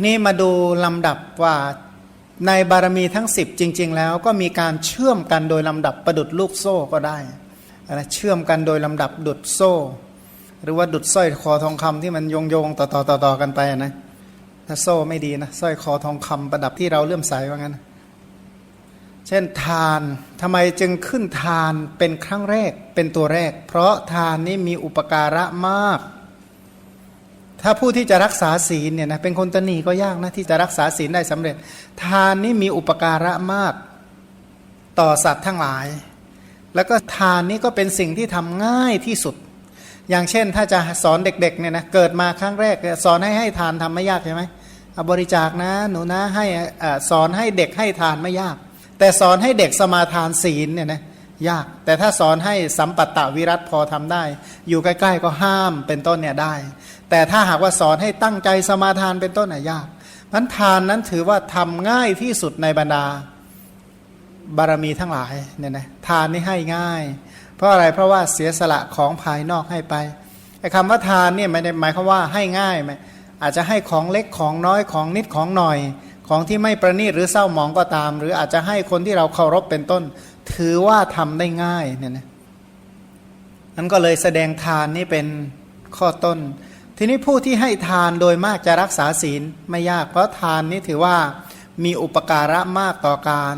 ทีนี้มาดูลำดับว่าในบารมีทั้ง 10 จริง ๆ แล้วก็มีการเชื่อมกันโดยลำดับประดุดลูกโซ่ก็ได้นะเชื่อมกันโดยลำดับดุดโซ่ หรือว่าดุดสร้อยคอทองคำที่มันโยงโยงๆต่อต่อต่อต่อกันไปนะถ้าโซ่ไม่ดีนะสร้อยคอทองคำประดับที่เราเลื่อมใสว่างั้น เช่นทานทำไมจึงขึ้นทานเป็นครั้งแรกเป็นตัวแรก เพราะทานนี้มีอุปการะมาก ถ้าผู้ที่จะรักษาศีลเนี่ยนะเป็นคนตนีก็ยากนะที่จะรักษาศีลได้สำเร็จ ทานนี้มีอุปการะมากต่อสัตว์ทั้งหลาย แล้วก็ทานนี้ก็เป็นสิ่งที่ทำง่ายที่สุด อย่างเช่นถ้าจะสอนเด็กๆเนี่ยนะเกิดมาครั้งแรกสอนให้ให้ทานทำไม่ยากใช่ไหมเอาบริจาคนะหนูนะให้อ่าสอนให้เด็กให้ทานไม่ยาก แต่สอนให้เด็กสมาทานศีลเนี่ยนะยาก แต่ถ้าสอนให้สัมปัตตวิรัตพอทำได้ อยู่ใกล้ ๆ ก็ห้ามเป็นต้นเนี่ยได้ แต่ถ้าหากว่าสอนให้ตั้งใจสมาทานเป็นต้นน่ะยากพันทานนั้นถือว่าทำง่ายที่สุดในบรรดาบารมีทั้งหลายเนี่ยนะทานนี่ให้ง่าย เพราะอะไรเพราะว่าเสียสละของภายนอกให้ไปไอ้คำว่าทานเนี่ยไม่ได้หมายความว่าให้ง่ายไหมอาจจะให้ของเล็กของน้อยของนิดของหน่อย ของที่ไม่ประณีตหรือเศร้าหมองก็ตาม หรืออาจจะให้คนที่เราเคารพเป็นต้น ถือว่าทำได้ง่ายเนี่ยนะนั้นก็เลยแสดงทานนี่เป็นข้อต้น ทีนี้ผู้ที่ให้ทานโดยมากจะรักษาศีลไม่ยาก เพราะทานนี่ถือว่ามีอุปการะมากต่อการ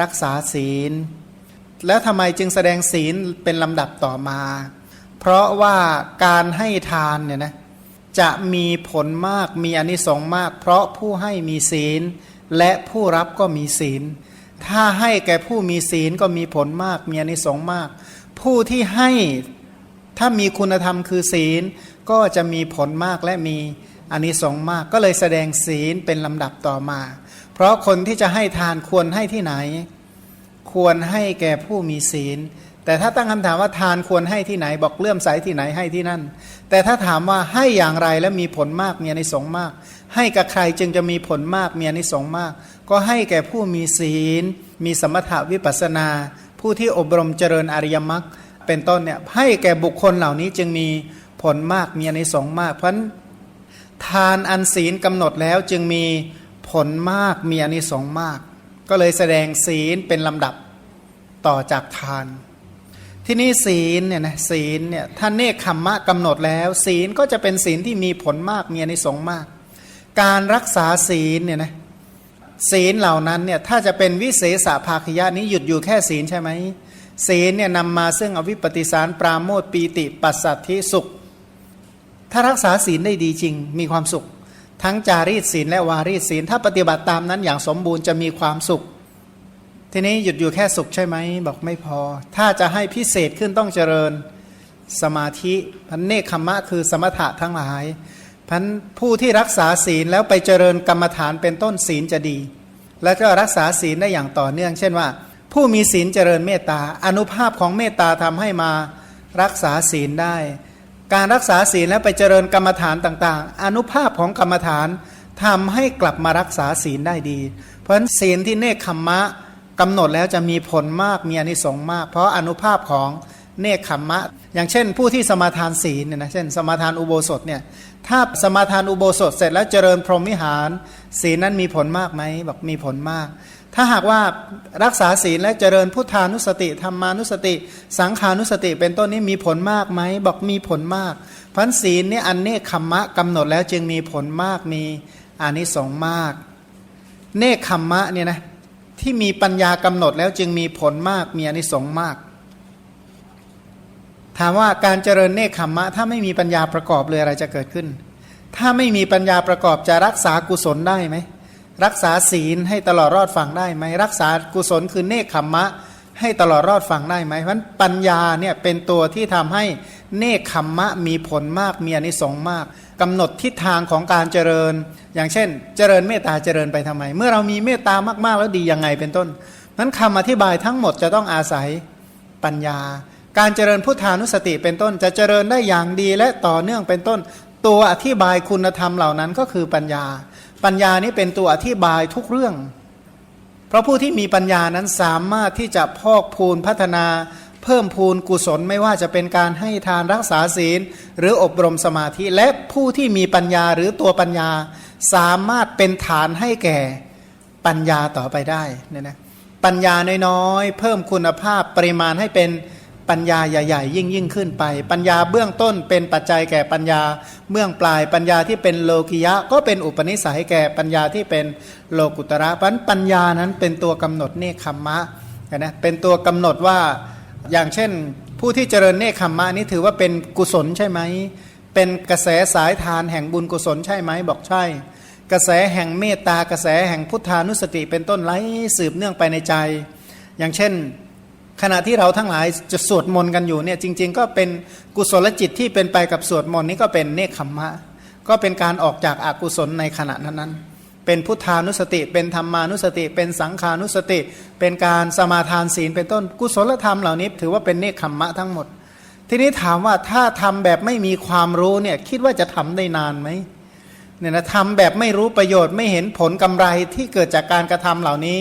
รักษาศีล แล้วทำไมจึงแสดงศีลเป็นลำดับต่อมา เพราะว่าการให้ทานเนี่ยนะจะมีผลมากมีอนิสงส์มาก เพราะผู้ให้มีศีล และผู้รับก็มีศีล ถ้าให้แก่ผู้มีศีลก็มีผลมาก มีอนิสงส์มาก ผู้ที่ให้ถ้ามีคุณธรรมคือศีล ก็จะมีผลมากและมีอานิสงส์มากก็เลยแสดงศีลเป็นลำดับต่อมา เพราะคนที่จะให้ทานควรให้ที่ไหน ควรให้แก่ผู้มีศีล แต่ถ้าตั้งคำถามว่าทานควรให้ที่ไหน บอกเลื่อมใสที่ไหนให้ที่นั่น แต่ถ้าถามว่าให้อย่างไรและมีผลมากมีอานิสงส์มาก ให้กับใครจึงจะมีผลมากมีอานิสงส์มาก ก็ให้แก่ผู้มีศีล มีสมถาวิปัสนา ผู้ที่อบรมเจริญอริยมรรคเป็นต้นเนี่ยให้แก่บุคคลเหล่านี้จึงมี ผลมากมีอานิสงส์มากเพราะนั้นทานอันศีลกำหนดแล้วจึงมีผลมากมีอานิสงส์มาก ก็เลยแสดงศีลเป็นลำดับต่อจากทาน ที่นี่ศีลเนี่ยนะศีลเนี่ยท่านเนคขมมะกำหนดแล้ว ศีลก็จะเป็นศีลที่มีผลมากมีอานิสงส์มาก การรักษาศีลเนี่ยนะศีลเหล่านั้นเนี่ยถ้าจะเป็นวิเศษภาคยะนี้หยุดอยู่แค่ศีลใช่ไหมศีลเนี่ยนำมาซึ่งอวิปปิสารปราโมทปีติ ปัสสัทธิสุข ถ้ารักษาศีลได้ดีจริง มีความสุข ทั้งจารีตศีลและวารีตศีล ถ้าปฏิบัติตามนั้นอย่างสมบูรณ์จะมีความสุข ทีนี้หยุดอยู่แค่สุขใช่ไหมบอกไม่พอ ถ้าจะให้พิเศษขึ้นต้องเจริญสมาธิพันเนคขมะคือสมถะทั้งหลายพันผู้ที่รักษาศีลแล้วไปเจริญกรรมฐานเป็นต้นศีลจะดี แล้วก็รักษาศีลได้อย่างต่อเนื่อง เช่นว่า ผู้มีศีลเจริญเมตตาอนุภาพของเมตตาทำให้มารักษาศีลได้ การรักษาศีลแล้วไปเจริญกรรมฐานต่าง ๆ อนุภาพของกรรมฐานทำให้กลับมารักษาศีลได้ดี เพราะฉะนั้นศีลที่เนคขมมะกำหนดแล้วจะมีผลมากมีอนิสงส์มาก เพราะอนุภาพของเนคขมมะ อย่างเช่น ผู้ที่สมาทานศีลเนี่ยนะเช่น สมาทานอุโบสถเนี่ยถ้าสมาทานอุโบสถเสร็จแล้วเจริญพรหมิหาร ศีลนั้นมีผลมากไหมบอกมีผลมาก ถ้าหากว่ารักษาศีลและเจริญพุทธานุสติธรรมานุสติ สังขานุสติเป็นต้นนี้มีผลมากไหมบอกมีผลมากพันศีลเนี่ยอันเนคขมมะกำหนดแล้วจึงมีผลมากมีอานิสงส์มาก เนคขมมะเนี่ยนะที่มีปัญญากำหนดแล้วจึงมีผลมากมีอานิสงส์มาก ถามว่าการเจริญเนคขมมะถ้าไม่มีปัญญาประกอบเลยอะไรจะเกิดขึ้น ถ้าไม่มีปัญญาประกอบจะรักษากุศลได้ไหม รักษาศีลให้ตลอดรอดฟังได้ไหมรักษากุศลคือเนคขมมะ ให้ตลอดรอดฟังได้ไหมเพราะนั้นปัญญาเนี่ยเป็นตัวที่ทำให้เนคขมมะมีผลมากมีอนิสงส์มากกำหนดทิศทางของการเจริญ อย่างเช่น เจริญเมตตาเจริญไปทำไม เมื่อเรามีเมตตามากๆแล้วดียังไงเป็นต้นนั้นคำอธิบายทั้งหมดจะต้องอาศัยปัญญา การเจริญพุทธานุสติเป็นต้น จะเจริญได้อย่างดีและต่อเนื่องเป็นต้น ตัวอธิบายคุณธรรมเหล่านั้นก็คือปัญญา ปัญญานี้เป็นตัวอธิบายทุกเรื่อง เพราะผู้ที่มีปัญญานั้นสามารถที่จะพอกพูนพัฒนา เพิ่มพูนกุศลไม่ว่าจะเป็นการให้ทานรักษาศีล หรืออบรมสมาธิ และผู้ที่มีปัญญาหรือตัวปัญญา สามารถเป็นฐานให้แก่ปัญญาต่อไปได้เนี่ยนะปัญญาน้อยๆเพิ่มคุณภาพปริมาณให้เป็น ปัญญาใหญ่ๆ ยิ่งยิ่งขึ้นไป ปัญญาเบื้องต้นเป็นปัจจัยแก่ปัญญาเบื้องปลายปัญญาที่เป็นโลกิยะ ก็เป็นอุปนิสัยแก่ปัญญาที่เป็นโลกุตระพันปัญญานั้นเป็นตัวกำหนดเนคขมมะนะเป็นตัวกำหนดว่าอย่างเช่น ผู้ที่เจริญเนคขมมะนี้ถือว่าเป็นกุศลใช่ไหมเป็นกระแสสายทานแห่งบุญกุศลใช่ไหมบอกใช่ กระแสแห่งเมตตากระแสแห่งพุทธานุสติเป็นต้นไหลสืบเนื่องไปในใจ อย่างเช่น ขณะที่เราทั้งหลายจะสวดมนต์กันอยู่เนี่ยจริง ๆ ก็เป็นกุศลจิตที่เป็นไปกับสวดมนต์นี่ก็เป็นเนคขมมะ ก็เป็นการออกจากอากุศลในขณะนั้นๆเป็นพุทธานุสติ เป็นธรรมานุสติ เป็นสังขานุสติ เป็นการสมาทานศีลเป็นต้นกุศลธรรมเหล่านี้ ถือว่าเป็นเนคขมมะทั้งหมด ทีนี้ถามว่าถ้าทำแบบไม่มีความรู้เนี่ยคิดว่าจะทำได้นานไหมเนี่ยนะทำแบบไม่รู้ประโยชน์ไม่เห็นผลกำไรที่เกิดจากการกระทำเหล่านี้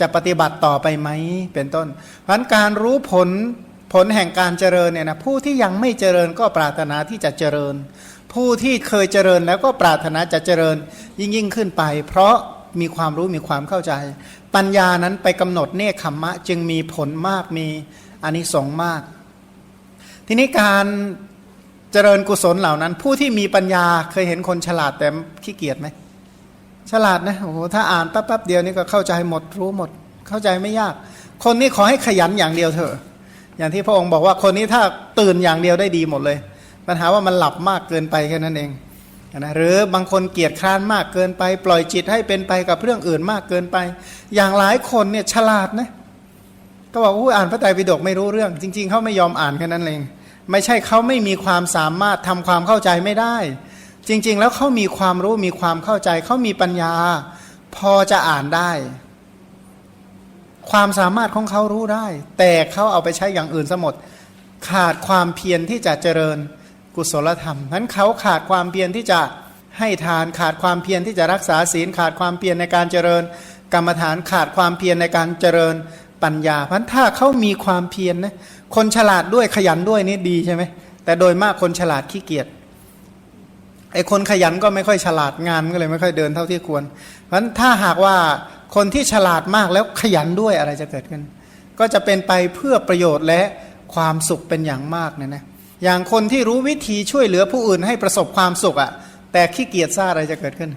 จะปฏิบัติต่อไปไหมเป็นต้น เพราะการรู้ผลผลแห่งการเจริญเนี่ยนะผู้ที่ยังไม่เจริญก็ปรารถนาที่จะเจริญ ผู้ที่เคยเจริญแล้วก็ปรารถนาจะเจริญยิ่งยิ่งขึ้นไป เพราะมีความรู้มีความเข้าใจ ปัญญานั้นไปกำหนดเนคขมมะ จึงมีผลมากมีอานิสงส์มาก ทีนี้การเจริญกุศลเหล่านั้น ผู้ที่มีปัญญาเคยเห็นคนฉลาดแต่ขี้เกียจไหม ฉลาดนะโอ้โหถ้าอ่านแป๊บๆเดียวนี่ก็เข้าใจหมดรู้หมด เข้าใจไม่ยาก คนนี้ขอให้ขยันอย่างเดียวเถอะ อย่างที่พระองค์บอกว่าคนนี้ถ้าตื่นอย่างเดียวได้ดีหมดเลย ปัญหาว่ามันหลับมากเกินไปแค่นั้นเองนะหรือบางคนเกียจคร้านมากเกินไป ปล่อยจิตให้เป็นไปกับเรื่องอื่นมากเกินไป อย่างหลายคนเนี่ยฉลาดนะก็บอกว่าอ่านพระไตรปิฎกไม่รู้เรื่อง จริง ๆเขาไม่ยอมอ่านแค่นั้นเอง ไม่ใช่เขาไม่มีความสามารถทำความเข้าใจไม่ได้ จริง ๆ แล้วเขามีความรู้มีความเข้าใจเขามีปัญญา พอจะอ่านได้ ความสามารถของเขารู้ได้ แต่เขาเอาไปใช้อย่างอื่นสมด ขาดความเพียรที่จะเจริญกุศลธรรมนั้นเขาขาดความเพียรที่จะให้ทานขาดความเพียรที่จะรักษาศีล ขาดความเพียรในการเจริญ กรรมฐานขาดความเพียรในการเจริญปัญญาพราะถ้าเขามีความเพียรนะคนฉลาดด้วยขยันด้วยนี่ดีใช่ไหมแต่โดยมากคนฉลาดขี้เกียจ ไอ้คนขยันก็ไม่ค่อยฉลาดงานก็เลยไม่ค่อยเดินเท่าที่ควร เพราะฉะนั้นถ้าหากว่าคนที่ฉลาดมากแล้วขยันด้วยอะไรจะเกิดขึ้น ก็จะเป็นไปเพื่อประโยชน์และความสุขเป็นอย่างมากเนี่ยนะอย่างคนที่รู้วิธีช่วยเหลือผู้อื่นให้ประสบความสุขอะ่ะ แต่ขี้เกียจซ่าอะไรจะเกิดขึ้น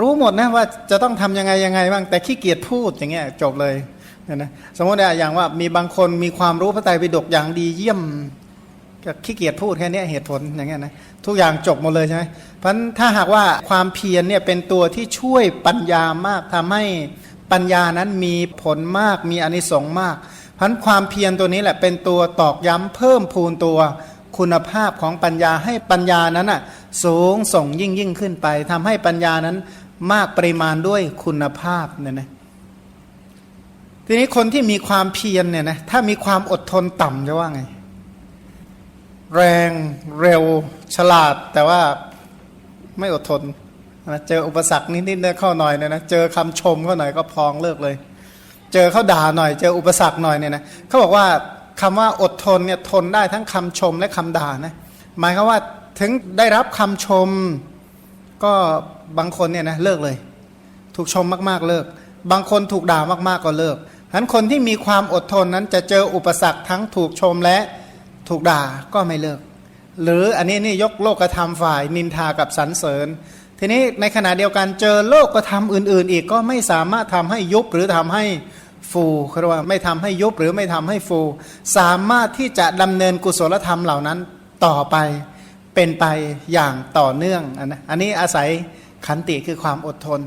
รู้หมดนะว่าจะต้องทำยังไงยังไงบ้างแต่ขี้เกียจพูดอย่างเงี้ยจบเลยนะสมมติอย่างว่ามีบางคนมีความรู้พระไตรปิฎกอย่างดีเยี่ยม ก็ขี้เกียจพูดแค่นี้เหตุผลอย่างเงี้ยนะทุกอย่างจบหมดเลยใช่ไหมเพราะถ้าหากว่าความเพียรเนี่ยเป็นตัวที่ช่วยปัญญามากทำให้ปัญญานั้นมีผลมากมีอนิสงส์มากเพราะความเพียรตัวนี้แหละเป็นตัวตอกย้ำเพิ่มพูนตัวคุณภาพของปัญญาให้ปัญญานั้นอะสูงส่งยิ่งยิ่งขึ้นไปทำให้ปัญญานั้นมากปริมาณด้วยคุณภาพเนี่ยนะทีนี้คนที่มีความเพียรเนี่ยนะถ้ามีความอดทนต่ำจะว่าไง แรงเร็วฉลาด แต่ว่าไม่อดทนนะเจออุปสรรคนิดๆเนี่ยเข้าหน่อยเนี่ยนะเจอคำชมเข้าหน่อยก็พองเลิกเลย เจอเขาด่าหน่อย เจออุปสรรคหน่อยเนี่ยนะเขาบอกว่าคำว่าอดทนเนี่ยทนได้ทั้งคำชมและคำด่านะหมายความว่าถึงได้รับคำชมก็บางคนเนี่ยนะเลิกเลย ถูกชมมากๆเลิก บางคนถูกด่ามากๆก็เลิกฉะนั้นคนที่มีความอดทนนั้นจะเจออุปสรรคทั้งถูกชมและ ถูกด่าก็ไม่เลิก หรืออันนี้นี่ยกโลกธรรมฝ่ายนินทากับสรรเสริญ ทีนี้ในขณะเดียวกันเจอโลกธรรมอื่น ๆ อีกก็ไม่สามารถทำให้ยุบหรือทำให้ฟูคือว่าไม่ทำให้ยุบหรือไม่ทำให้ฟู สามารถที่จะดำเนินกุศลธรรมเหล่านั้นต่อไปเป็นไปอย่างต่อเนื่องอันนะอันนี้อาศัยขันติคือความอดทน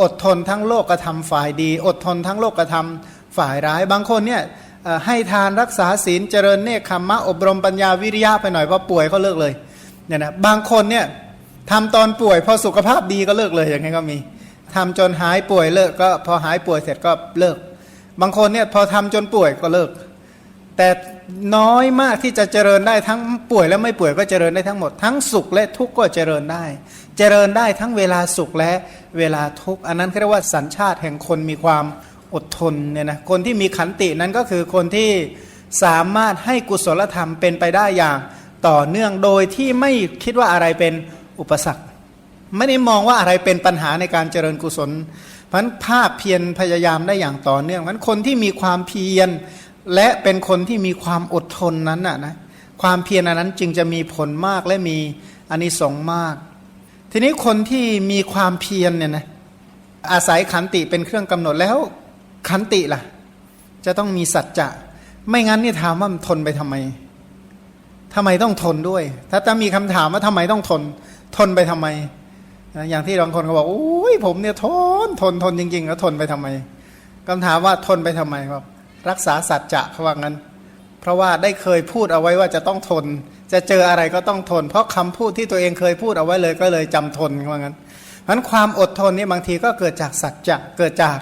อดทนทั้งโลกธรรมฝ่ายดี อดทนทั้งโลกธรรมฝ่ายร้ายบางคนเนี่ย ให้ทานรักษาศีลเจริญเนคขมมะอบรมปัญญาวิริยะไปหน่อยพอป่วยก็เลิกเลยเนี่ยนะบางคนเนี่ยทำตอนป่วยพอสุขภาพดีก็เลิกเลยอย่างนี้ก็มีทำจนหายป่วยเลิกก็พอหายป่วยเสร็จก็เลิก บางคนเนี่ยพอทำจนป่วยก็เลิก แต่น้อยมากที่จะเจริญได้ทั้งป่วยและไม่ป่วยก็เจริญได้ทั้งหมด ทั้งสุขและทุกข์ก็เจริญได้ เจริญได้ทั้งเวลาสุขและเวลาทุกข์อันนั้นเรียกว่าสัญชาติแห่งคนมีความ อดทนเนี่ยนะคนที่มีขันตินั้นก็คือคนที่สามารถให้กุศลธรรมเป็นไปได้อย่างต่อเนื่องโดยที่ไม่คิดว่าอะไรเป็นอุปสรรค ไม่ได้มองว่าอะไรเป็นปัญหาในการเจริญกุศลเพราะนั้นภาคเพียรพยายามได้อย่างต่อเนื่องเพราะนั้นคนที่มีความเพียรและเป็นคนที่มีความอดทนนั้นน่ะนะความเพียรอันนั้นจึงจะมีผลมากและมีอานิสงส์มาก ทีนี้คนที่มีความเพียรเนี่ยนะอาศัยขันติเป็นเครื่องกำหนดแล้ว ขันติล่ะ จะต้องมีสัจจะ ไม่งั้นนี่ถามว่ามันทนไปทำไมทำไมต้องทนด้วย ถ้าจะมีคำถามว่าทำไมต้องทน ทนไปทำไมนะอย่างที่บางคนเขาบอกโอ้ยผมเนี่ยทนทนทนจริงๆ แล้วทนไปทำไมคำถามว่าทนไปทำไมครับ รักษาสัจจะเขาว่างั้น เพราะว่าได้เคยพูดเอาไว้ว่าจะต้องทน จะเจออะไรก็ต้องทน เพราะคำพูดที่ตัวเองเคยพูดเอาไว้เลยก็เลยจำทนเขาว่างั้นเพราะฉะนั้นความอดทนนี่บางทีก็เกิดจากสัจจะเกิดจาก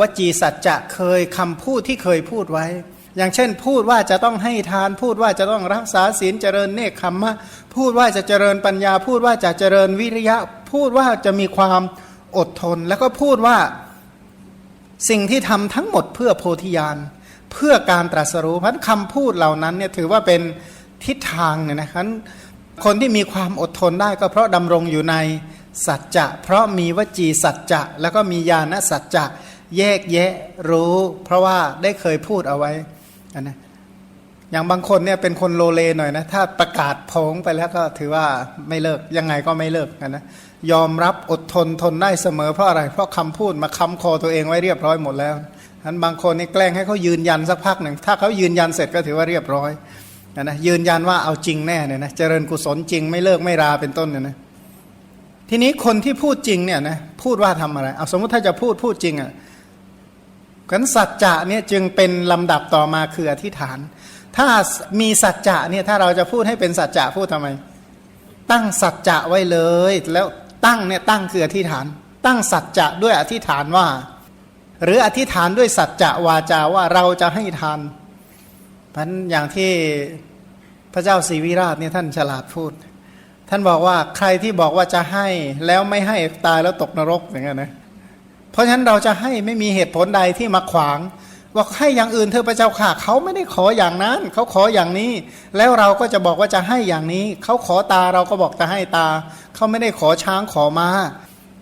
วจีสัจจะเคยคำพูดที่เคยพูดไว้ อย่างเช่น พูดว่าจะต้องให้ทานพูดว่าจะต้องรักษาศีลเจริญเนคขมมะพูดว่าจะเจริญปัญญา พูดว่าจะเจริญวิริยะ พูดว่าจะมีความอดทน แล้วก็พูดว่าสิ่งที่ทำทั้งหมดเพื่อโพธิญาณเพื่อการตรัสรู้เพราะคำพูดเหล่านั้นเนี่ยถือว่าเป็นทิศทางเนี่ยนะครับ คนที่มีความอดทนได้ก็เพราะดำรงอยู่ในสัจจะ เพราะมีวจีสัจจะ แล้วก็มีญาณสัจจะ แยกแยะรู้ เพราะว่าได้เคยพูดเอาไว้นะอย่างบางคนเนี่ยเป็นคนโลเลหน่อยนะ ถ้าประกาศพงไปแล้วก็ถือว่าไม่เลิกยังไงก็ไม่เลิกกันนะยอมรับอดทนทนได้เสมอเพราะอะไร เพราะคำพูดมาค้ำคอตัวเองไว้เรียบร้อยหมดแล้วท่านบางคนนี่แกล้งให้เขายืนยันสักพักหนึ่งถ้าเขายืนยันเสร็จก็ถือว่าเรียบร้อยนะยืนยันว่าเอาจริงแน่เนี่ยนะเจริญกุศลจริงไม่เลิกไม่ราเป็นต้นเนี่ยนะทีนี้คนที่พูดจริงเนี่ยนะพูดว่าทำอะไรเอาสมมติถ้าจะพูดพูดจริงอะ กันสัจจะเนี่ยจึงเป็นลำดับต่อมาคืออธิษฐาน ถ้ามีสัจจะเนี่ยถ้าเราจะพูดให้เป็นสัจจะพูดทำไม ตั้งสัจจะไว้เลย แล้วตั้งเนี่ยตั้งคืออธิษฐาน ตั้งสัจจะด้วยอธิษฐานว่า หรืออธิษฐานด้วยสัจจะวาจาว่าเราจะให้ทานพันอย่างที่พระเจ้าศรีวิราชเนี่ยท่านฉลาดพูด ท่านบอกว่าใครที่บอกว่าจะให้แล้วไม่ให้ตายแล้วตกนรกอย่างเงี้ยนะ เพราะฉะนั้นเราจะให้ไม่มีเหตุผลใดที่มาขวางว่าให้อย่างอื่นเธอพระเจ้าค่ะ เขาไม่ได้ขออย่างนั้น เขาขออย่างนี้ แล้วเราก็จะบอกว่าจะให้อย่างนี้ เขาขอตาเราก็บอกจะให้ตา เขาไม่ได้ขอช้างขอมา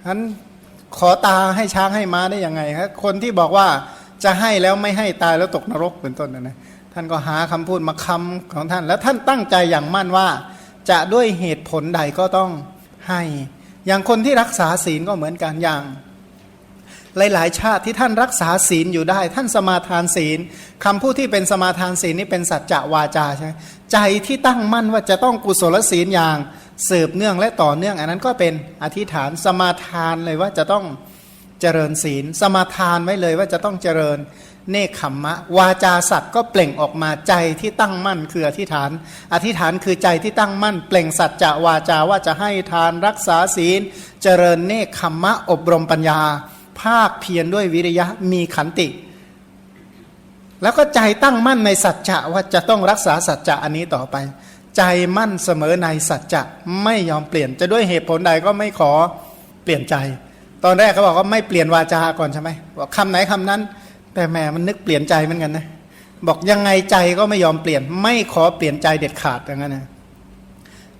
ฉะนั้นขอตาให้ช้างให้ม้าได้ยังไงครับคนที่บอกว่าจะให้แล้วไม่ให้ตายแล้วตกนรกเป็นต้นนะนะท่านก็หาคำพูดมาคำของท่าน แล้วท่านตั้งใจอย่างมั่นว่า จะด้วยเหตุผลใดก็ต้องให้ อย่างคนที่รักษาศีลก็เหมือนกันอย่าง หลาย ๆ ชาติที่ท่านรักษาศีลอยู่ได้ ท่านสมาทานศีลคำพูดที่เป็นสมาทานศีลนี่เป็นสัจจะวาจาใช่ไหมใจที่ตั้งมั่นว่าจะต้องกุศลศีลอย่างสืบเนื่องและต่อเนื่อง อันนั้นก็เป็นอธิษฐานสมาทานเลยว่าจะต้องเจริญศีล สมาทานไว้เลยว่าจะต้องเจริญเนคขมมะ วาจาสัตว์ก็เปล่งออกมาใจที่ตั้งมั่นคืออธิษฐาน อธิษฐานคือใจที่ตั้งมั่น เปล่งสัจจะวาจาว่าจะให้ทานรักษาศีล เจริญเนคขมมะอบรมปัญญา ภาคเพียรด้วยวิริยะมีขันติ แล้วก็ใจตั้งมั่นในสัจจะว่าจะต้องรักษาสัจจะอันนี้ต่อไป ใจมั่นเสมอในสัจจะไม่ยอมเปลี่ยนจะด้วยเหตุผลใดก็ไม่ขอเปลี่ยนใจ ตอนแรกเขาบอกว่าไม่เปลี่ยนวาจาก่อนใช่ไหมบอกคำไหนคำนั้น แต่แหมมันนึกเปลี่ยนใจเหมือนกันนะบอกยังไงใจก็ไม่ยอมเปลี่ยน ไม่ขอเปลี่ยนใจเด็ดขาดอย่างนั้นนะ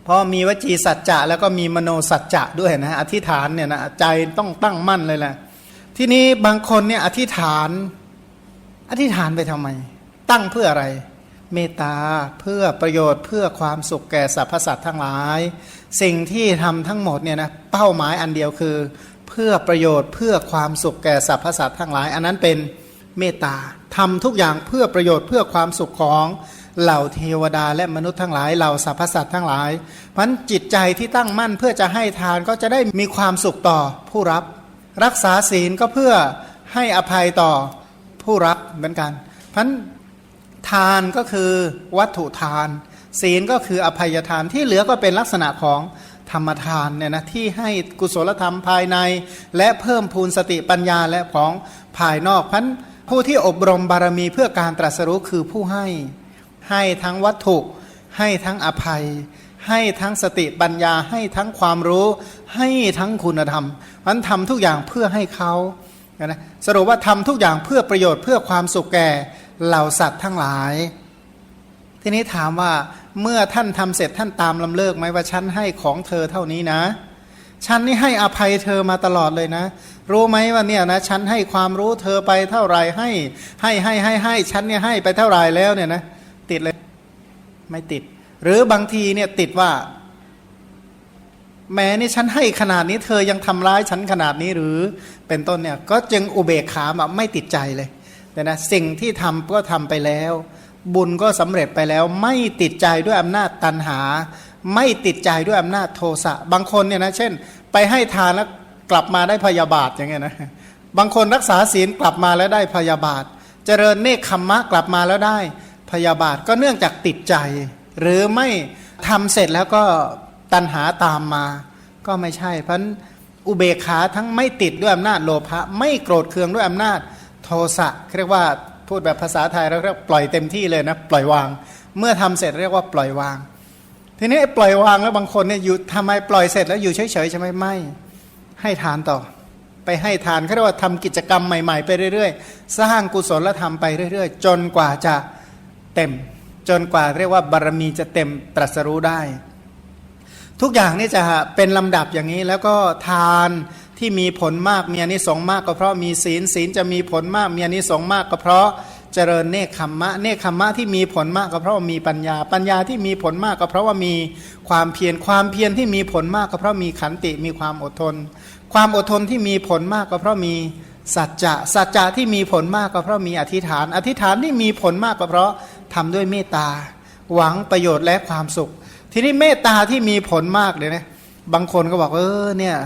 พราะมีวจีสัจจะแล้วก็มีมโนสัจจะด้วยนะอธิษฐานเนี่ยนะใจต้องตั้งมั่นเลยแหละ ทีนี้บางคนเนี่ยอธิษฐาน อธิษฐานไปทำไม ตั้งเพื่ออะไร เมตตาเพื่อประโยชน์เพื่อความสุขแก่สรรพสัตว์ทั้งหลาย สิ่งที่ทำทั้งหมดเนี่ยนะเป้าหมายอันเดียวคือ เพื่อประโยชน์เพื่อความสุขแก่สรรพสัตว์ทั้งหลาย อันนั้นเป็นเมตตาทำทุกอย่างเพื่อประโยชน์เพื่อความสุขของเหล่าเทวดาและมนุษย์ทั้งหลายเหล่าสรรพสัตว์ทั้งหลายเพราะจิตใจที่ตั้งมั่นเพื่อจะให้ทานก็จะได้มีความสุขต่อผู้รับ รักษาศีลก็เพื่อให้อภัยต่อผู้รับเหมือนกันเพราะทานก็คือวัตถุทาน ศีลก็คืออภัยทานที่เหลือก็เป็นลักษณะของธรรมทานเนี่ยนะที่ให้กุศลธรรมภายใน และเพิ่มพูนสติปัญญาและของภายนอกพันผู้ที่อบรมบารมีเพื่อการตรัสรู้คือผู้ให้ให้ทั้งวัตถุให้ทั้งอภัย ให้ทั้งสติปัญญาให้ทั้งความรู้ให้ทั้งคุณธรรมมันทำทุกอย่างเพื่อให้เขานะสรุปว่าทำทุกอย่างเพื่อประโยชน์เพื่อความสุขแก่เหล่าสัตว์ทั้งหลาย ทีนี้ถามว่าเมื่อท่านทำเสร็จท่านตามลำเลิกไหมว่าฉันให้ของเธอเท่านี้นะฉันนี่ให้อภัยเธอมาตลอดเลยนะ รู้ไหมว่าเนี่ยนะฉันให้ความรู้เธอไปเท่าไหร่ให้ให้ให้ให้ให้ฉันเนี่ยให้ไปเท่าไหร่แล้วเนี่ยนะ ติดเลย ไม่ติด หรือบางทีเนี่ยติดว่า แม้นี่ฉันให้ขนาดนี้ เธอยังทำร้ายฉันขนาดนี้หรือเป็นต้นเนี่ย ก็จึงอุเบกขาแบบไม่ติดใจเลยแต่นะสิ่งที่ทำก็ทำไปแล้ว บุญก็สำเร็จไปแล้ว ไม่ติดใจด้วยอำนาจตันหา ไม่ติดใจด้วยอำนาจโทสะบางคนเนี่ยนะเช่น ไปให้ทานแล้วกลับมาได้พยาบาทอย่างเงี้ยนะบางคนรักษาศีลกลับมาแล้วได้พยาบาท เจริญเนคขมมะกลับมาแล้วได้พยาบาทก็เนื่องจากติดใจ หรือไม่ทำเสร็จแล้วก็ตันหาตามมา ก็ไม่ใช่ เพราะอุเบกขาทั้งไม่ติดด้วยอำนาจโลภะไม่โกรธเคืองด้วยอำนาจโทสะเรียกว่าพูดแบบภาษาไทยเราเรียกปล่อยเต็มที่เลยนะปล่อยวาง เมื่อทำเสร็จเรียกว่าปล่อยวาง ทีนี้ปล่อยวางแล้วบางคนเนี่ยอยู่ทำไมปล่อยเสร็จแล้วอยู่เฉยๆใช่ไหมไม่ให้ทานต่อ ไปให้ทานเขาเรียกว่าทำกิจกรรมใหม่ๆ ไปเรื่อยๆ สร้างกุศลธรรมไปเรื่อย ๆ จนกว่าจะเต็ม จนกว่าเรียกว่าบารมีจะเต็มตรัสรู้ได้ ทุกอย่างนี่จะเป็นลำดับอย่างนี้แล้วก็ทานที่มีผลมากมีอนิสงส์มากก็เพราะมีศีลศีลจะมีผลมากมีอนิสงส์มากก็เพราะเจริญเนคขมมะเนคขมมะที่มีผลมากก็เพราะมีปัญญา ปัญญาที่มีผลมากก็เพราะว่ามีความเพียรความเพียรที่มีผลมากก็เพราะมีขันติมีความอดทน ความอดทนที่มีผลมากก็เพราะมี สัจจะสัจจะที่มีผลมากก็เพราะมีอธิษฐาน อธิษฐานที่มีผลมากก็เพราะทำด้วยเมตตา หวังประโยชน์และความสุข ทีนี้เมตตาที่มีผลมากเลยนะบางคนก็บอกเออเนี่ย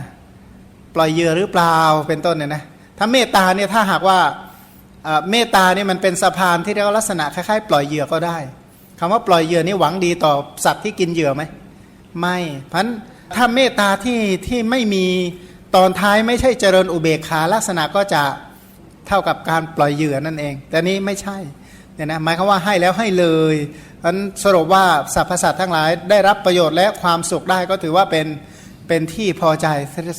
ปล่อยเหยื่อหรือเปล่าเป็นต้นเนี่ยนะถ้าเมตตาเนี่ยถ้าหากว่าเมตตาเนี่ยมันเป็นสะพานที่เรียกว่าลักษณะคล้ายๆ ปล่อยเหยื่อก็ได้คำว่าปล่อยเหยื่อนี่หวังดีต่อสัตว์ที่กินเหยื่อไหมไม่ เพราะถ้าเมตตาที่ที่ไม่มี ตอนท้ายไม่ใช่เจริญอุเบกขาลักษณะก็จะเท่ากับการปล่อยเหยื่อนั่นเอง แต่นี้ไม่ใช่เนี่ยนะหมายความว่าให้แล้วให้เลยอันสรุปว่าสรรพสัตว์ทั้งหลายได้รับประโยชน์และความสุขได้ก็ถือว่าเป็นเป็นที่พอใจ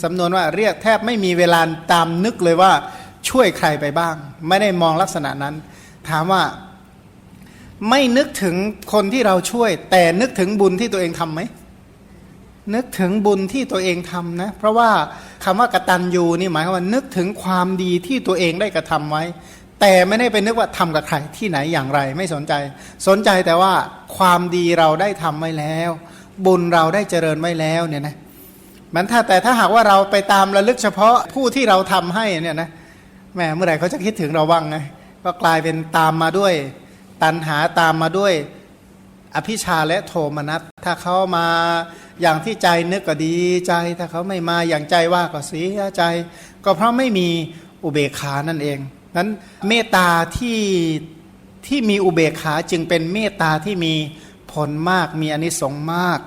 สำนวนว่าเรียกแทบไม่มีเวลาตามนึกเลยว่าช่วยใครไปบ้าง ไม่ได้มองลักษณะนั้น ถามว่าไม่นึกถึงคนที่เราช่วย แต่นึกถึงบุญที่ตัวเองทำไหม นึกถึงบุญที่ตัวเองทำนะเพราะว่าคำว่ากตัญญูนี่หมายความว่านึกถึงความดีที่ตัวเองได้กระทำไว้ แต่ไม่ได้ไปนึกว่าทำกับใครที่ไหนอย่างไรไม่สนใจ สนใจแต่ว่าความดีเราได้ทำไว้แล้ว บุญเราได้เจริญไว้แล้วเนี่ยนะมันถ้าแต่ถ้าหากว่าเราไปตามระลึกเฉพาะผู้ที่เราทำให้เนี่ยนะแม่เมื่อไหร่เขาจะคิดถึงเราบ้างไงก็กลายเป็นตามมาด้วย ตันหาตามมาด้วย อภิชาและโทมนัสถ้าเขามาอย่างที่ใจนึกก็ดีใจ ถ้าเขาไม่มาอย่างใจว่าก็เสียใจ ก็เพราะไม่มีอุเบกขานั่นเองนั้นเมตตาที่ที่มีอุเบกขาจึงเป็นเมตตาที่มีผลมากมีอนิสงส์มาก